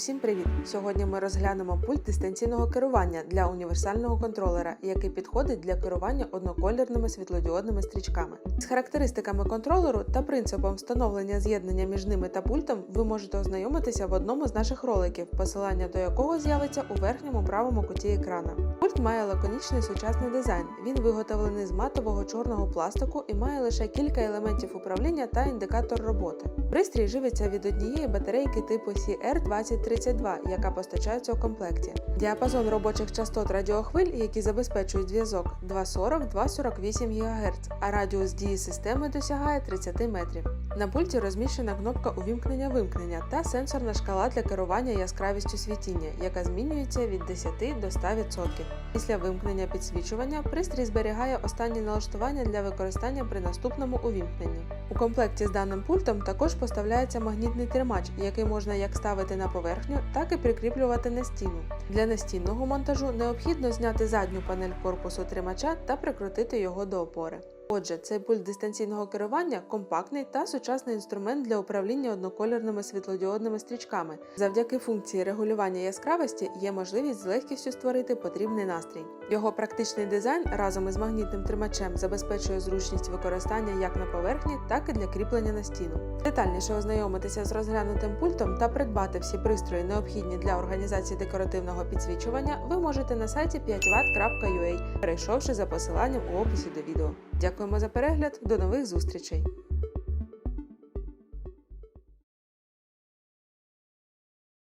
Всім привіт! Сьогодні ми розглянемо пульт дистанційного керування для універсального контролера, який підходить для керування одноколірними світлодіодними стрічками. З характеристиками контролеру та принципом встановлення з'єднання між ними та пультом ви можете ознайомитися в одному з наших роликів, посилання до якого з'явиться у верхньому правому куті екрана. Пульт має лаконічний сучасний дизайн. Він виготовлений з матового чорного пластику і має лише кілька елементів управління та індикатор роботи. Пристрій живиться від однієї батарейки типу CR2032, яка постачається у комплекті. Діапазон робочих частот радіохвиль, які забезпечують зв'язок 240-248 ГГц, а радіус дії системи досягає 30 метрів. На пульті розміщена кнопка увімкнення-вимкнення та сенсорна шкала для керування яскравістю світіння, яка змінюється від 10 до 100%. Після вимкнення підсвічування пристрій зберігає останні налаштування для використання при наступному увімкненні. У комплекті з даним пультом також поставляється магнітний тримач, який можна як ставити на поверхню, так і прикріплювати на стіну. Для настінного монтажу необхідно зняти задню панель корпусу тримача та прикрутити його до опори. Отже, цей пульт дистанційного керування компактний та сучасний інструмент для управління одноколірними світлодіодними стрічками. Завдяки функції регулювання яскравості є можливість з легкістю створити потрібний настрій. Його практичний дизайн разом із магнітним тримачем забезпечує зручність використання як на поверхні, так і для кріплення на стіну. Детальніше ознайомитися з розглянутим пультом та придбати всі пристрої, необхідні для організації декоративного підсвічування, ви можете на сайті 5watt.ua, перейшовши за посиланням у описі до відео. Дякуємо за перегляд, до нових зустрічей!